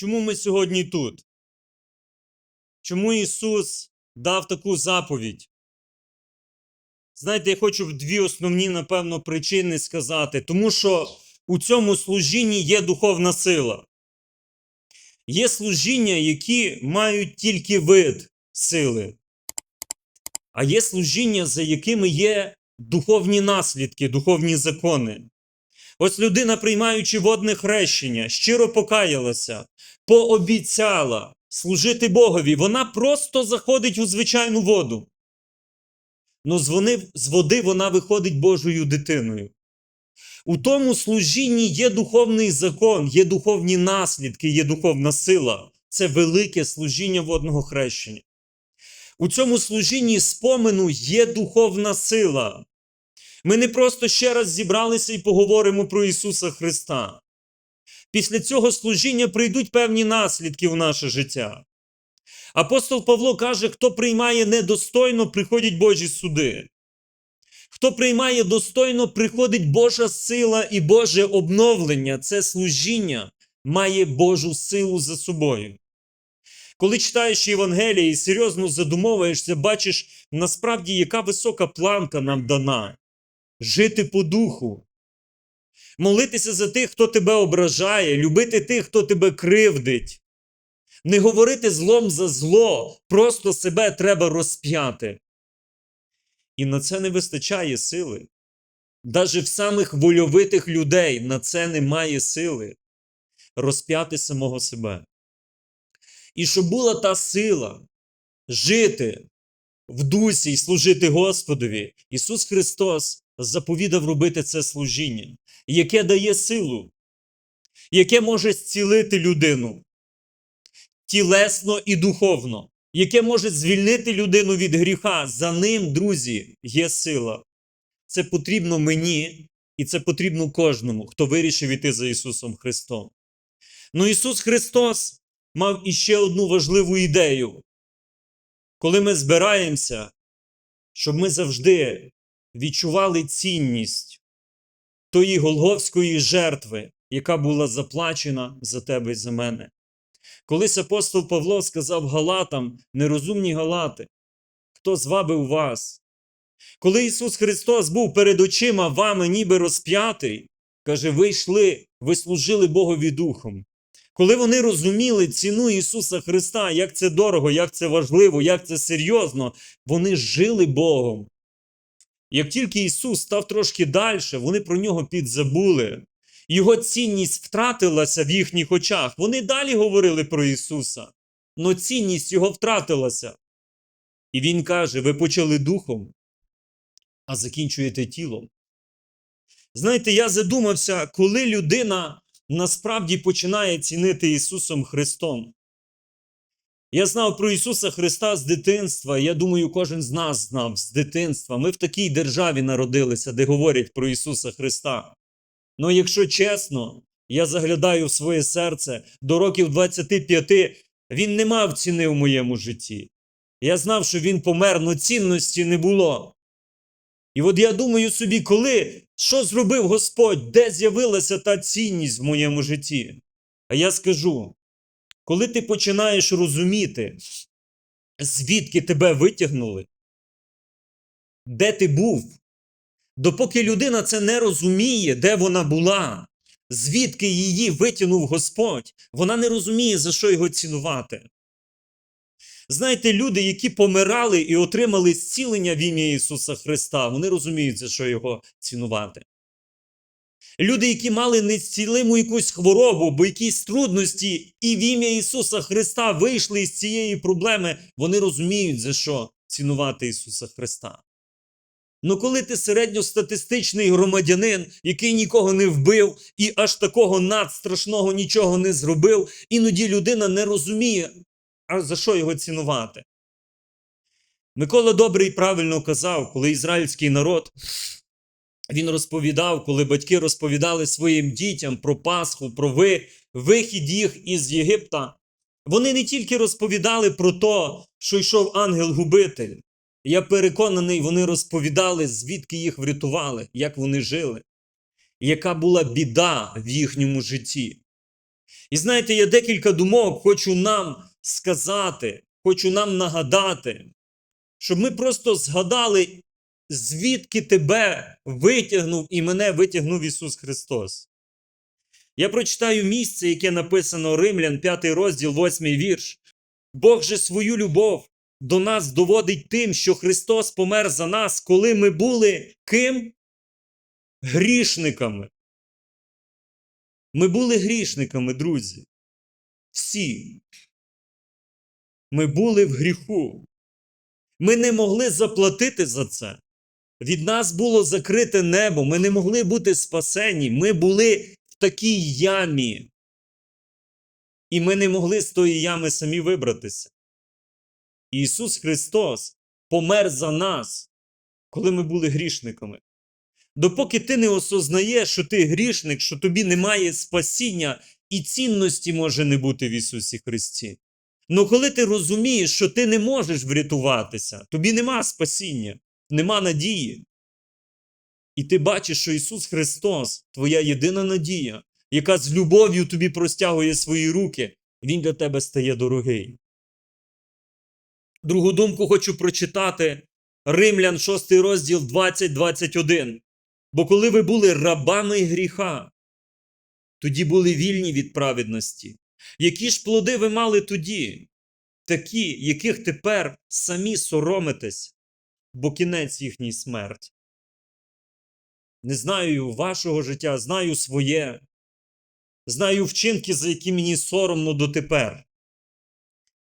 Чому ми сьогодні тут? Чому Ісус дав таку заповідь? Знаєте, я хочу дві основні, напевно, причини сказати. Тому що у цьому служінні є духовна сила. Є служіння, які мають тільки вид сили. А є служіння, за якими є духовні наслідки, духовні закони. Ось людина, приймаючи водне хрещення, щиро покаялася, пообіцяла служити Богові. Вона просто заходить у звичайну воду. Но з, води вона виходить Божою дитиною. У тому служінні є духовний закон, є духовні наслідки, є духовна сила. Це велике служіння водного хрещення. У цьому служінні спомену є духовна сила. Ми не просто ще раз зібралися і поговоримо про Ісуса Христа. Після цього служіння прийдуть певні наслідки в наше життя. Апостол Павло каже, хто приймає недостойно, приходять Божі суди. Хто приймає достойно, приходить Божа сила і Боже обновлення. Це служіння має Божу силу за собою. Коли читаєш Євангеліє і серйозно задумовуєшся, бачиш насправді, яка висока планка нам дана жити по духу, молитися за тих, хто тебе ображає, любити тих, хто тебе кривдить, не говорити злом за зло, просто себе треба розп'яти. І на це не вистачає сили. Даже в самих вольовитих людей на це немає сили розп'яти самого себе. І щоб була та сила жити в дусі і служити Господові, Ісус Христос заповідав робити це служіння, яке дає силу, яке може зцілити людину тілесно і духовно, яке може звільнити людину від гріха. За ним, друзі, є сила. Це потрібно мені, і це потрібно кожному, хто вирішив іти за Ісусом Христом. Ну Ісус Христос мав іще одну важливу ідею. Коли ми збираємося, щоб ми завжди відчували цінність тої голговської жертви, яка була заплачена за тебе і за мене. Колись апостол Павло сказав Галатам, нерозумні Галати, хто звабив вас? Коли Ісус Христос був перед очима вами, ніби розп'ятий, каже, ви йшли, ви служили Богові Духом. Коли вони розуміли ціну Ісуса Христа, як це дорого, як це важливо, як це серйозно, вони жили Богом. Як тільки Ісус став трошки далі, вони про нього підзабули. Його цінність втратилася в їхніх очах. Вони далі говорили про Ісуса, але цінність його втратилася. І Він каже: ви почали духом, а закінчуєте тілом. Знаєте, я задумався, коли людина насправді починає цінити Ісусом Христом. Я знав про Ісуса Христа з дитинства. Я думаю, кожен з нас знав з дитинства. Ми в такій державі народилися, де говорять про Ісуса Христа. Ну, якщо чесно, я заглядаю в своє серце до років 25, він не мав ціни в моєму житті. Я знав, що він помер, але цінності не було. І от я думаю собі, коли, що зробив Господь, де з'явилася та цінність в моєму житті? А я скажу, коли ти починаєш розуміти, звідки тебе витягнули, де ти був, допоки людина це не розуміє, де вона була, звідки її витягнув Господь, вона не розуміє, за що його цінувати. Знаєте, люди, які помирали і отримали зцілення в ім'я Ісуса Христа, вони розуміють, за що його цінувати. Люди, які мали незцілиму якусь хворобу, бо якісь трудності, і в ім'я Ісуса Христа вийшли із цієї проблеми, вони розуміють, за що цінувати Ісуса Христа. Ну коли ти середньостатистичний громадянин, який нікого не вбив і аж такого надстрашного нічого не зробив, іноді людина не розуміє, а за що його цінувати. Микола Добрий правильно казав, коли ізраїльський народ він розповідав, коли батьки розповідали своїм дітям про Пасху, про ви, вихід їх із Єгипта. Вони не тільки розповідали про те, що йшов ангел-губитель. Я переконаний, вони розповідали, звідки їх врятували, як вони жили, яка була біда в їхньому житті. І знаєте, я декілька думок хочу нам сказати, хочу нам нагадати, щоб ми просто згадали, звідки тебе витягнув і мене витягнув Ісус Христос. Я прочитаю місце, яке написано Римлян, 5 розділ, 8 вірш. Бог же свою любов до нас доводить тим, що Христос помер за нас, коли ми були ким? Грішниками. Ми були грішниками, друзі. Всі. Ми були в гріху. Ми не могли заплатити за це. Від нас було закрите небо. Ми не могли бути спасені. Ми були в такій ямі. І ми не могли з тої ями самі вибратися. Ісус Христос помер за нас, коли ми були грішниками. Допоки ти не осознаєш, що ти грішник, що тобі немає спасіння і цінності може не бути в Ісусі Христі. Ну коли ти розумієш, що ти не можеш врятуватися, тобі нема спасіння, нема надії. І ти бачиш, що Ісус Христос, твоя єдина надія, яка з любов'ю тобі простягує свої руки, Він для тебе стає дорогий. Другу думку хочу прочитати Римлян 6 розділ 20-21. Бо коли ви були рабами гріха, тоді були вільні від праведності. Які ж плоди ви мали тоді? Такі, яких тепер самі соромитесь, бо кінець їхній смерть. Не знаю вашого життя, знаю своє, знаю вчинки, за які мені соромно дотепер.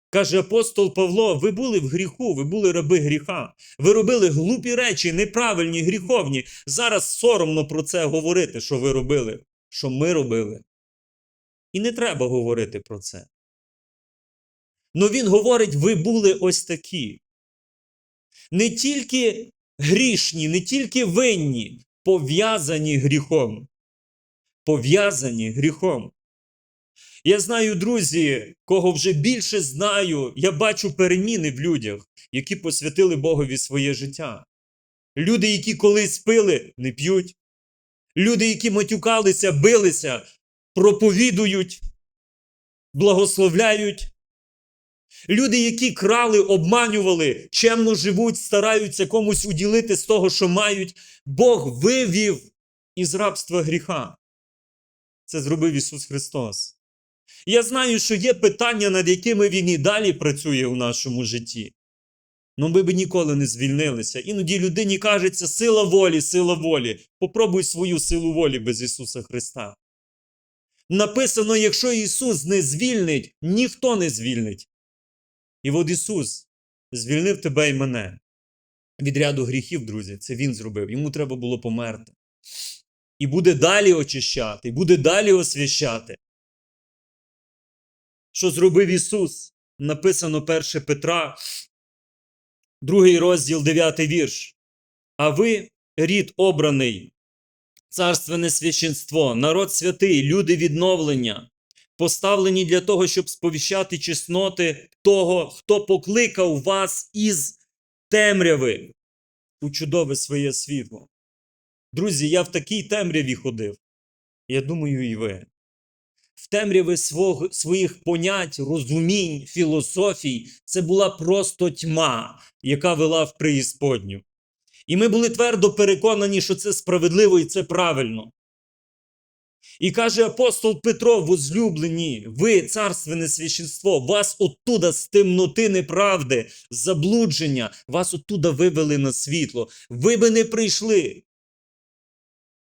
Каже апостол Павло: ви були в гріху, ви були раби гріха, ви робили глупі речі, неправильні, гріховні. Зараз соромно про це говорити, що ви робили, що ми робили. І не треба говорити про це. Но він говорить: ви були ось такі. Не тільки грішні, не тільки винні, пов'язані гріхом. Пов'язані гріхом. Я знаю, друзі, кого вже більше знаю, я бачу переміни в людях, які посвятили Богові своє життя. Люди, які колись пили, не п'ють. Люди, які матюкалися, билися, проповідують, благословляють. Люди, які крали, обманювали, чемно живуть, стараються комусь уділити з того, що мають, Бог вивів із рабства гріха. Це зробив Ісус Христос. Я знаю, що є питання, над якими Він і далі працює у нашому житті. Ну ми б ніколи не звільнилися. Іноді людині кажеться сила волі, сила волі. Попробуй свою силу волі без Ісуса Христа. Написано: якщо Ісус не звільнить, ніхто не звільнить. І от Ісус звільнив тебе і мене від ряду гріхів, друзі. Це Він зробив. Йому треба було померти. І буде далі очищати, і буде далі освящати. Що зробив Ісус? Написано 1 Петра, 2 розділ, 9 вірш. А ви, рід обраний, царственне священство, народ святий, люди відновлення, поставлені для того, щоб сповіщати чесноти того, хто покликав вас із темряви у чудове своє світло. Друзі, я в такій темряві ходив. Я думаю, і ви. В темряві свого, своїх понять, розумінь, філософій це була просто тьма, яка вела в преісподню. І ми були твердо переконані, що це справедливо і це правильно. І каже апостол Петро, возлюблені, ви, царственне священство, вас оттуда з темноти неправди, заблудження, вас оттуда вивели на світло. Ви би не прийшли.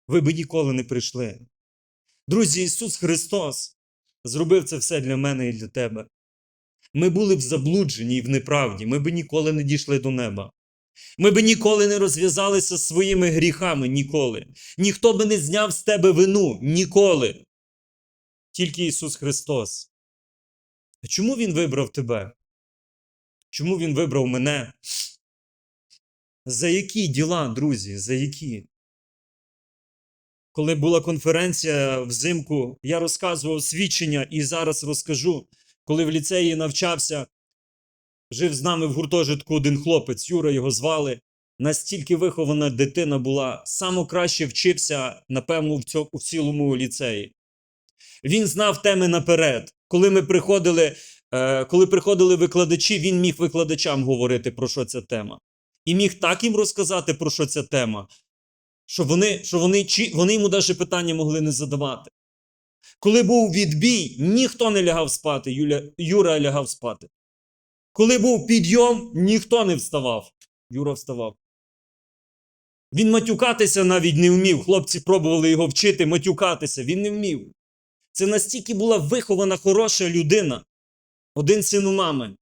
Ви би ніколи не прийшли. Друзі, Ісус Христос зробив це все для мене і для тебе. Ми були б заблуджені і в неправді, ми б ніколи не дійшли до неба. Ми б ніколи не розв'язалися своїми гріхами ніколи. Ніхто би не зняв з тебе вину ніколи. Тільки Ісус Христос. А чому Він вибрав тебе? Чому Він вибрав мене? За які діла, друзі? За які? Коли була конференція взимку, я розказував свідчення і зараз розкажу, коли в ліцеї навчався, жив з нами в гуртожитку один хлопець, Юра його звали. Настільки вихована дитина була, само вчився, напевно, в цьому в цілому ліцеї. Він знав теми наперед. Коли ми приходили, е, коли приходили викладачі, він міг викладачам говорити, про що ця тема. І міг так їм розказати, про що ця тема, що вони, що вони, чи, вони йому навіть питання могли не задавати. Коли був відбій, ніхто не лягав спати, Юля, Юра лягав спати. Коли був підйом, ніхто не вставав. Юра вставав. Він матюкатися навіть не вмів. Хлопці пробували його вчити матюкатися. Він не вмів. Це настільки була вихована хороша людина. Один син у мами.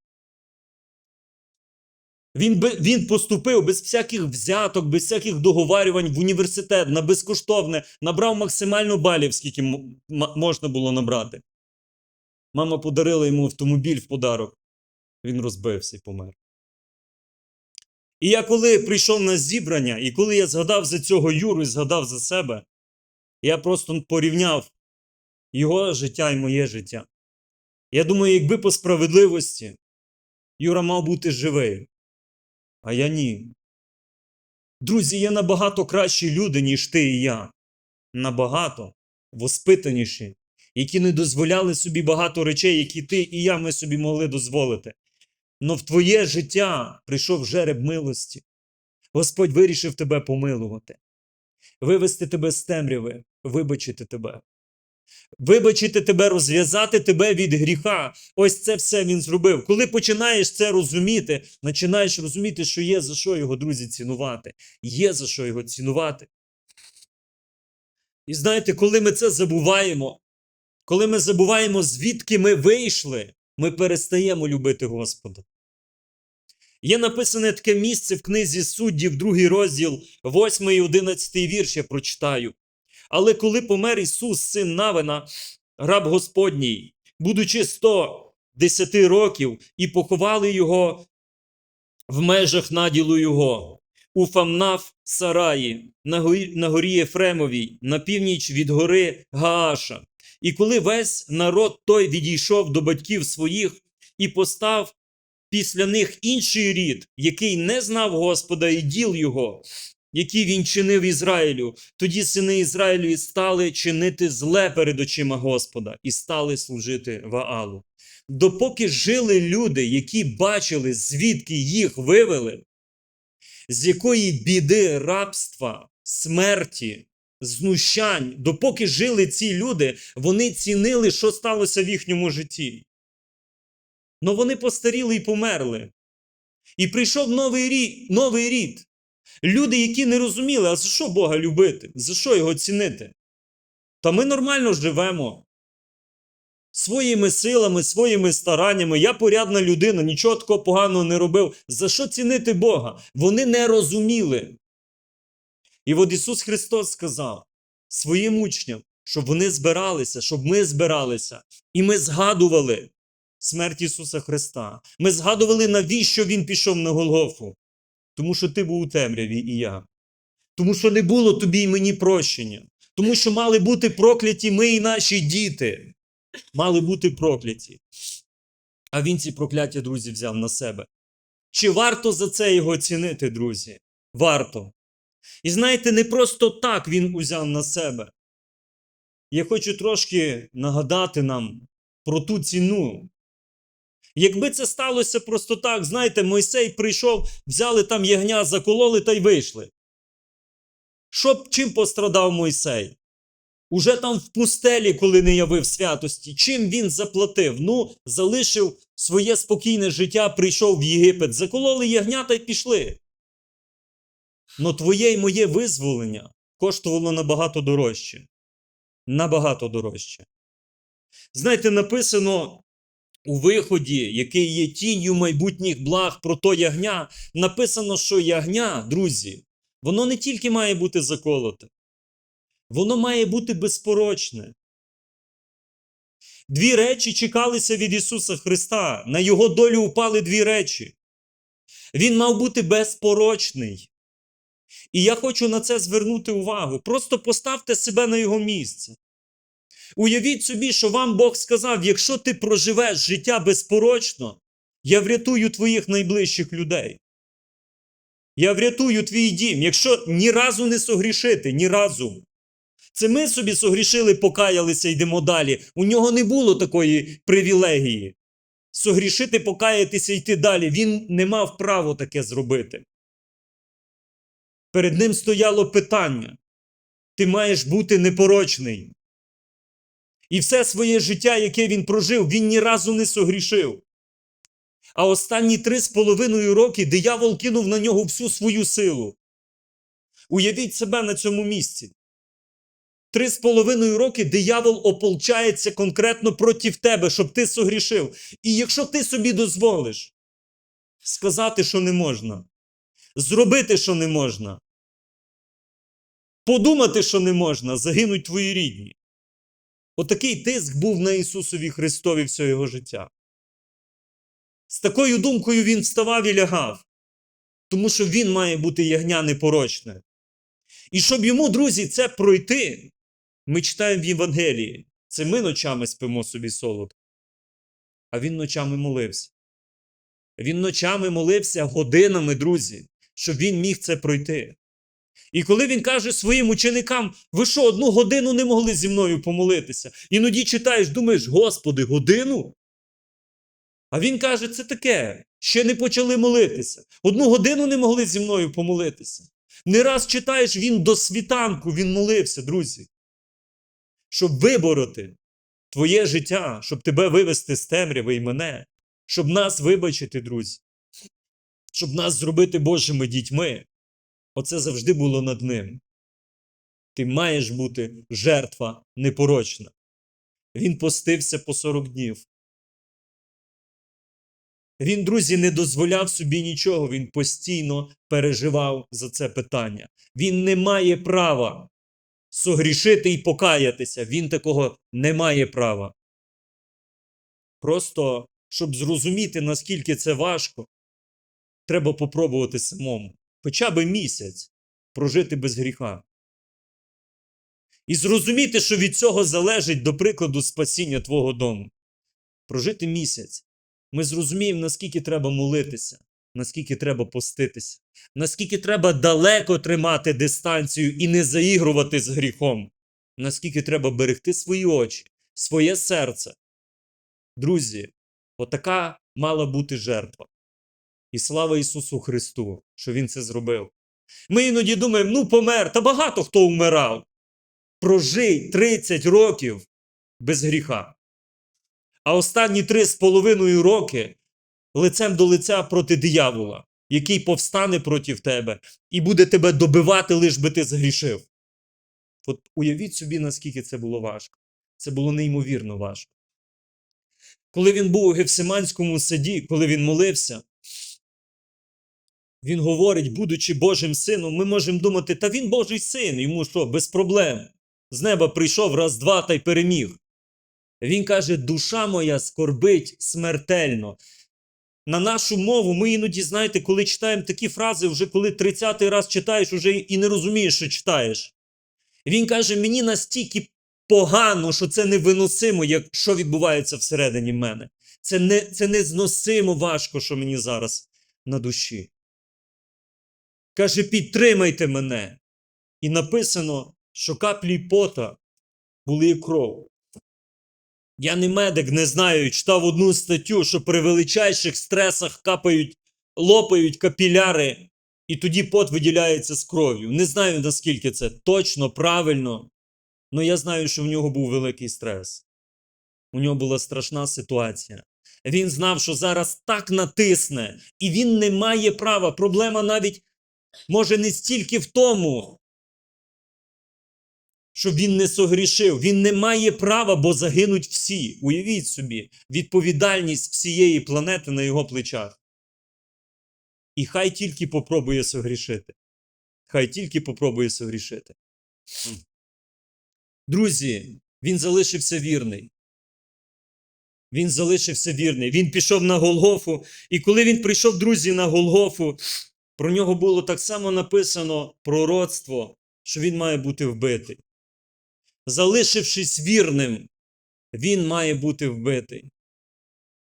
Він, він поступив без всяких взяток, без всяких договарювань в університет на безкоштовне, набрав максимально балів, скільки можна було набрати. Мама подарила йому автомобіль в подарок. Він розбився і помер. І я коли прийшов на зібрання, і коли я згадав за цього Юру і згадав за себе, я просто порівняв його життя і моє життя. Я думаю, якби по справедливості Юра мав бути живий, а я ні. Друзі, є набагато кращі люди, ніж ти і я. Набагато воспитаніші, які не дозволяли собі багато речей, які ти і я ми собі могли дозволити. Но в твоє життя прийшов жереб милості. Господь вирішив тебе помилувати, вивести тебе з темряви, вибачити тебе. Вибачити тебе, розв'язати тебе від гріха. Ось це все він зробив. Коли починаєш це розуміти, починаєш розуміти, що є за що його, друзі, цінувати. Є за що його цінувати. І знаєте, коли ми це забуваємо, коли ми забуваємо, звідки ми вийшли, ми перестаємо любити Господа. Є написане таке місце в книзі суддів, другий розділ, 8 і 11 вірш, я прочитаю. Але коли помер Ісус, син Навина, раб Господній, будучи 110 років, і поховали його в межах наділу його, у Фамнаф Сараї, на горі, Єфремовій, на північ від гори Гааша. І коли весь народ той відійшов до батьків своїх і постав після них інший рід, який не знав Господа і діл його, які він чинив Ізраїлю, тоді сини Ізраїлю стали чинити зле перед очима Господа і стали служити Ваалу. Допоки жили люди, які бачили, звідки їх вивели, з якої біди рабства, смерті, знущань, допоки жили ці люди, вони цінили, що сталося в їхньому житті. Но вони постаріли і померли. І прийшов новий рід, новий рід. Люди, які не розуміли, а за що Бога любити? За що його цінити? Та ми нормально живемо. Своїми силами, своїми стараннями. Я порядна людина, нічого такого поганого не робив. За що цінити Бога? Вони не розуміли. І от Ісус Христос сказав своїм учням, щоб вони збиралися, щоб ми збиралися. І ми згадували смерть Ісуса Христа. Ми згадували, навіщо Він пішов на Голгофу. Тому що ти був у темряві і я. Тому що не було тобі і мені прощення. Тому що мали бути прокляті ми і наші діти. Мали бути прокляті. А він ці прокляття, друзі, взяв на себе. Чи варто за це його цінити, друзі? Варто. І знаєте, не просто так він узяв на себе. Я хочу трошки нагадати нам про ту ціну. Якби це сталося просто так, знаєте, Мойсей прийшов, взяли там ягня, закололи та й вийшли. Що чим пострадав Мойсей? Уже там в пустелі, коли не явив святості, чим він заплатив? Ну, залишив своє спокійне життя, прийшов в Єгипет, закололи ягнята й пішли. Но твоє й моє визволення коштувало набагато дорожче. Набагато дорожче. Знаєте, написано у виході, який є тінню майбутніх благ про то ягня, написано, що ягня, друзі, воно не тільки має бути заколоте, воно має бути безпорочне. Дві речі чекалися від Ісуса Христа. На Його долю упали дві речі. Він мав бути безпорочний. І я хочу на це звернути увагу. Просто поставте себе на його місце. Уявіть собі, що вам Бог сказав: якщо ти проживеш життя безпорочно, я врятую твоїх найближчих людей. Я врятую твій дім, якщо ні разу не согрішити, ні разу. Це ми собі согрішили, покаялися, йдемо далі. У нього не було такої привілегії. Согрішити, покаятися, йти далі. Він не мав права таке зробити. Перед ним стояло питання: ти маєш бути непорочний. І все своє життя, яке він прожив, він ні разу не согрішив. А останні три з половиною роки диявол кинув на нього всю свою силу. Уявіть себе на цьому місці. Три з половиною роки диявол ополчається конкретно проти тебе, щоб ти согрішив. І якщо ти собі дозволиш сказати, що не можна, зробити, що не можна, подумати, що не можна, загинуть твої рідні. Отакий тиск був на Ісусові Христові все його життя. З такою думкою він вставав і лягав, тому що він має бути ягня непорочне. І щоб йому, друзі, це пройти, ми читаємо в Євангелії. Це ми ночами спимо собі солодко. А він ночами молився. Він ночами молився годинами, друзі, щоб він міг це пройти. І коли він каже своїм ученикам, ви що, одну годину не могли зі мною помолитися? Іноді читаєш, думаєш, Господи, годину? А він каже, це таке, ще не почали молитися. Одну годину не могли зі мною помолитися. Не раз читаєш, він до світанку він молився, друзі. Щоб вибороти твоє життя, щоб тебе вивести з темряви і мене, щоб нас вибачити, друзі, щоб нас зробити Божими дітьми. Оце завжди було над ним. Ти маєш бути жертва непорочна. Він постився по 40 днів. Він, друзі, не дозволяв собі нічого, він постійно переживав за це питання. Він не має права согрішити і покаятися. Він такого не має права. Просто, щоб зрозуміти, наскільки це важко, треба попробувати самому. Хоча би місяць прожити без гріха. І зрозуміти, що від цього залежить, до прикладу, спасіння твого дому. Прожити місяць. Ми зрозуміємо, наскільки треба молитися, наскільки треба поститися, наскільки треба далеко тримати дистанцію і не заігрувати з гріхом, наскільки треба берегти свої очі, своє серце. Друзі, отака мала бути жертва. І слава Ісусу Христу, що Він це зробив. Ми іноді думаємо, ну помер, та багато хто вмирав. Прожий 30 років без гріха. А останні три з половиною роки лицем до лиця проти диявола, який повстане проти тебе і буде тебе добивати, лиш би ти згрішив. От уявіть собі, наскільки це було важко. Це було неймовірно важко. Коли він був у Гефсиманському саді, коли він молився, він говорить, будучи Божим сином, ми можемо думати, та він Божий син, йому що, без проблем. З неба прийшов раз-два та й переміг. Він каже: душа моя скорбить смертельно. На нашу мову ми іноді, знаєте, коли читаємо такі фрази, вже коли 30-й раз читаєш, вже і не розумієш, що читаєш. Він каже: мені настільки погано, що це невиносимо, як що відбувається всередині мене. Це, не, це незносимо важко, що мені зараз на душі. Каже, підтримайте мене. І написано, що каплі пота були кров. Я не медик, не знаю, читав одну статтю, що при величайших стресах капають, лопають капіляри, і тоді пот виділяється з кров'ю. Не знаю, наскільки це точно, правильно, але я знаю, що в нього був великий стрес. У нього була страшна ситуація. Він знав, що зараз так натисне, і він не має права. Проблема навіть може не стільки в тому, що він не согрішив. Він не має права, бо загинуть всі. Уявіть собі, відповідальність всієї планети на його плечах. І хай тільки попробує согрішити. Хай тільки попробує согрішити. Друзі, він залишився вірний. Він залишився вірний. Він пішов на Голгофу. І коли він прийшов, друзі, на Голгофу, про нього було так само написано пророцтво, що він має бути вбитий. Залишившись вірним, він має бути вбитий.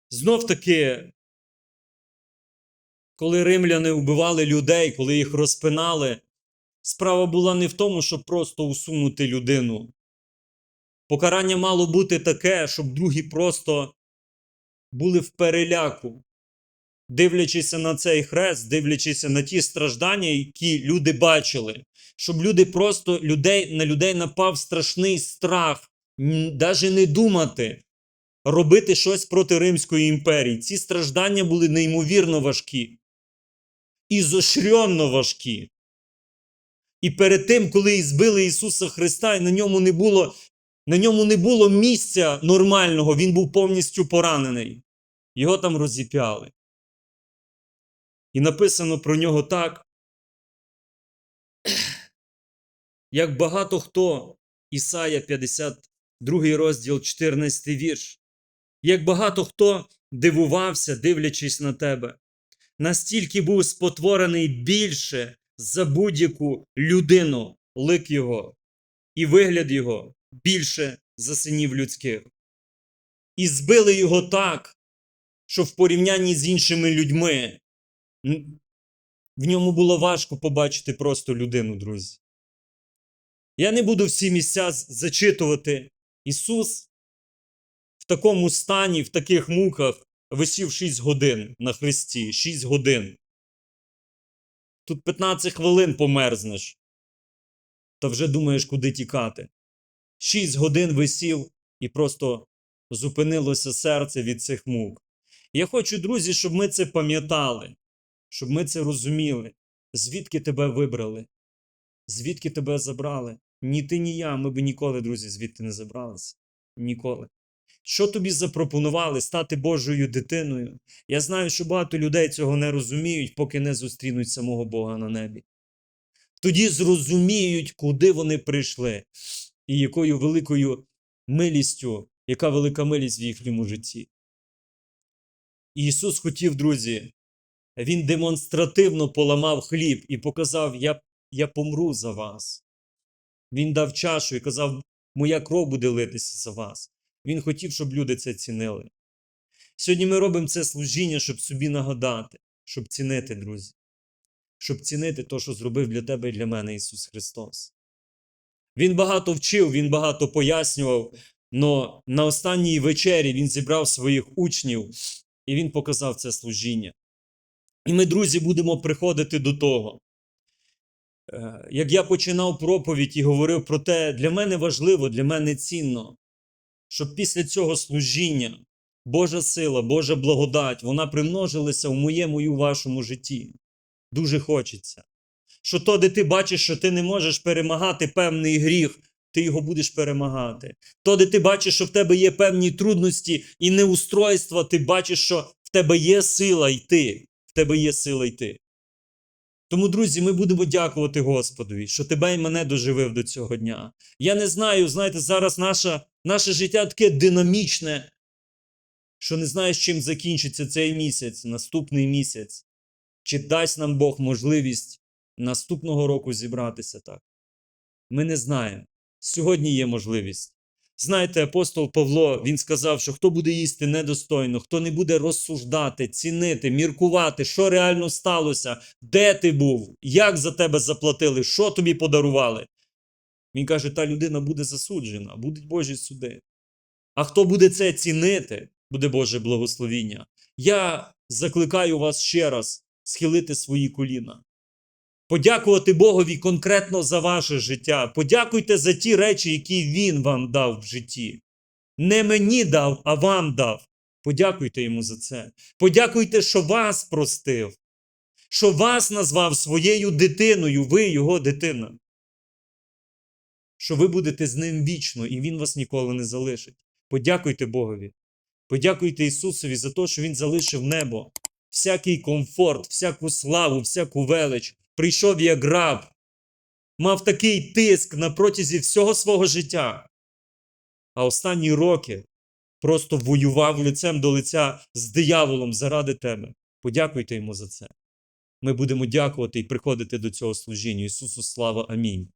Знов таки, коли римляни вбивали людей, коли їх розпинали, Справа була не в тому, щоб просто усунути людину. Покарання мало бути таке, щоб другі просто були в переляку, дивлячися на цей хрест, дивлячися на ті страждання, які люди бачили, щоб люди просто людей, на людей напав страшний страх, навіть не думати, робити щось проти Римської імперії. Ці страждання були неймовірно важкі і важкі. І перед тим, коли збили Ісуса Христа, і на ньому не було, на ньому не було місця нормального, він був повністю поранений. Його там розіп'яли. І написано про нього так. Як багато хто, Ісая 52 розділ, 14 вірш, як багато хто дивувався, дивлячись на тебе, настільки був спотворений більше за будь-яку людину, лик його, і вигляд його більше за синів людських. І збили його так, що в порівнянні з іншими людьми в ньому було важко побачити просто людину, друзі. Я не буду всі місця зачитувати. Ісус в такому стані, в таких муках висів 6 годин на хресті, 6 годин. Тут 15 хвилин померзнеш, та вже думаєш, куди тікати. 6 годин висів і просто зупинилося серце від цих мук. Я хочу, друзі, щоб ми це пам'ятали, щоб ми це розуміли, звідки тебе вибрали, звідки тебе забрали. Ні ти, ні я, ми б ніколи, друзі, звідти не забралися. Ніколи. Що тобі запропонували стати Божою дитиною? Я знаю, що багато людей цього не розуміють, поки не зустрінуть самого Бога на небі. Тоді зрозуміють, куди вони прийшли, і якою великою милістю, яка велика милість в їхньому житті. І Ісус хотів, друзі, Він демонстративно поламав хліб і показав: Я, я помру за вас. Він дав чашу і казав, моя кров буде литися за вас. Він хотів, щоб люди це цінили. Сьогодні ми робимо це служіння, щоб собі нагадати, щоб цінити, друзі, щоб цінити те, що зробив для тебе і для мене Ісус Христос. Він багато вчив, Він багато пояснював, але на останній вечері Він зібрав своїх учнів і Він показав це служіння. І ми, друзі, будемо приходити до того. Е, Як я починав проповідь і говорив про те, для мене важливо, для мене цінно, щоб після цього служіння Божа сила, Божа благодать, вона примножилася в моєму і у вашому житті. Дуже хочеться. Що то, де ти бачиш, що ти не можеш перемагати певний гріх, ти його будеш перемагати. То, де ти бачиш, що в тебе є певні трудності і неустройства, ти бачиш, що в тебе є сила йти. Тебе є сила йти. Тому, друзі, ми будемо дякувати Господові, що тебе і мене доживив до цього дня. Я не знаю, знаєте, зараз наша, наше життя таке динамічне, що не знаєш, чим закінчиться цей місяць, наступний місяць. Чи дасть нам Бог можливість наступного року зібратися так? Ми не знаємо. Сьогодні є можливість. Знаєте, апостол Павло він сказав, що хто буде їсти недостойно, хто не буде розсуждати, цінити, міркувати, що реально сталося, де ти був, як за тебе заплатили, що тобі подарували. Він каже, та людина буде засуджена, будуть Божі суди. А хто буде це цінити, буде Боже благословіння. Я закликаю вас ще раз схилити свої коліна. Подякувати Богові конкретно за ваше життя. Подякуйте за ті речі, які Він вам дав в житті. Не мені дав, а вам дав. Подякуйте йому за це. Подякуйте, що вас простив, що вас назвав своєю дитиною, ви його дитина. Що ви будете з ним вічно, і Він вас ніколи не залишить. Подякуйте Богові. Подякуйте Ісусові за те, що Він залишив небо, всякий комфорт, всяку славу, всяку велич. Прийшов як раб, мав такий тиск на протязі всього свого життя. А останні роки просто воював лицем до лиця з дияволом заради тебе. Подякуйте йому за це. Ми будемо дякувати і приходити до цього служіння. Ісусу слава. Амінь.